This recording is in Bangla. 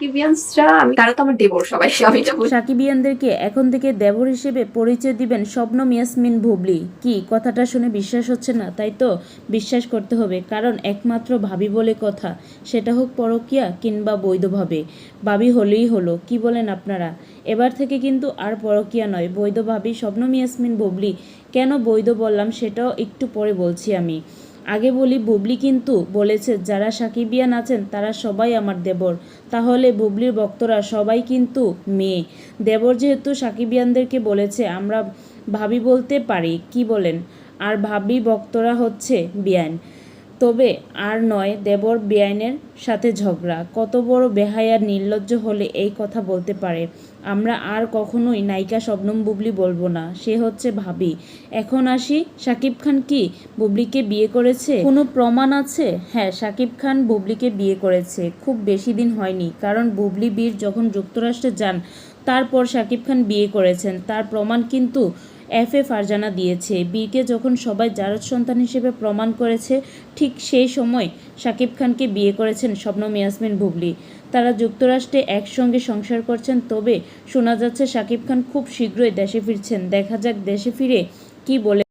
ভুবলি কারণ একমাত্র ভাবি বলে কথা। সেটা হোক পরকিয়া কিংবা বৈধভাবে। ভাবি হলেই হলো, কি বলেন আপনারা? এবার থেকে কিন্তু আর পরকিয়া নয়, বৈধ ভাবি শবনম ইয়াসমিন বুবলি। কেন বৈধ বললাম সেটাও একটু পরে বলছি আমি। আগে বলি, বুবলি কিন্তু বলেছে, যারা সাকিবিয়ান আছেন, তারা সবাই আমার দেবর। তাহলে বুবলির ভক্তরা সবাই কিন্তু মেয়ে। দেবর যেহেতু সাকিবিয়ানদেরকে বলেছে, আমরা ভাবি বলতে পারি। কি বলেন? আর ভাবি ভক্তরা হচ্ছে বিয়ান তবে আর নয়, দেবর বেআইনের সাথে ঝগড়া। কত বড় বেহায়ার নির্লজ্জ হলে এই কথা বলতে পারে। আমরা আর কখনোই নায়িকা শবনম বুবলি বলব না, সে হচ্ছে ভাবি। এখন আসি শাকিব খান কি বুবলিকে বিয়ে করেছে? কোনো প্রমাণ আছে? হ্যাঁ শাকিব খান বুবলিকে বিয়ে করেছে। খুব বেশি দিন হয়নি, কারণ বুবলি বীর যখন যুক্তরাষ্ট্রে যান, তারপর শাকিব খান বিয়ে করেছেন। তার প্রমাণ কিন্তু এফ এ ফারজানা দিয়েছে। বীরকে যখন সবাই জারদ সন্তান হিসেবে প্রমাণ করেছে, ঠিক সেই সময় শাকিব খানকে বিয়ে করেছেন শবনম ইয়াসমিন বুবলি। তারা যুক্তরাষ্ট্রে একসঙ্গে সংসার করছেন, তবে শোনা যাচ্ছে শাকিব খান খুব শীঘ্রই দেশে ফিরছেন। দেখা যাক দেশে ফিরে কি বলে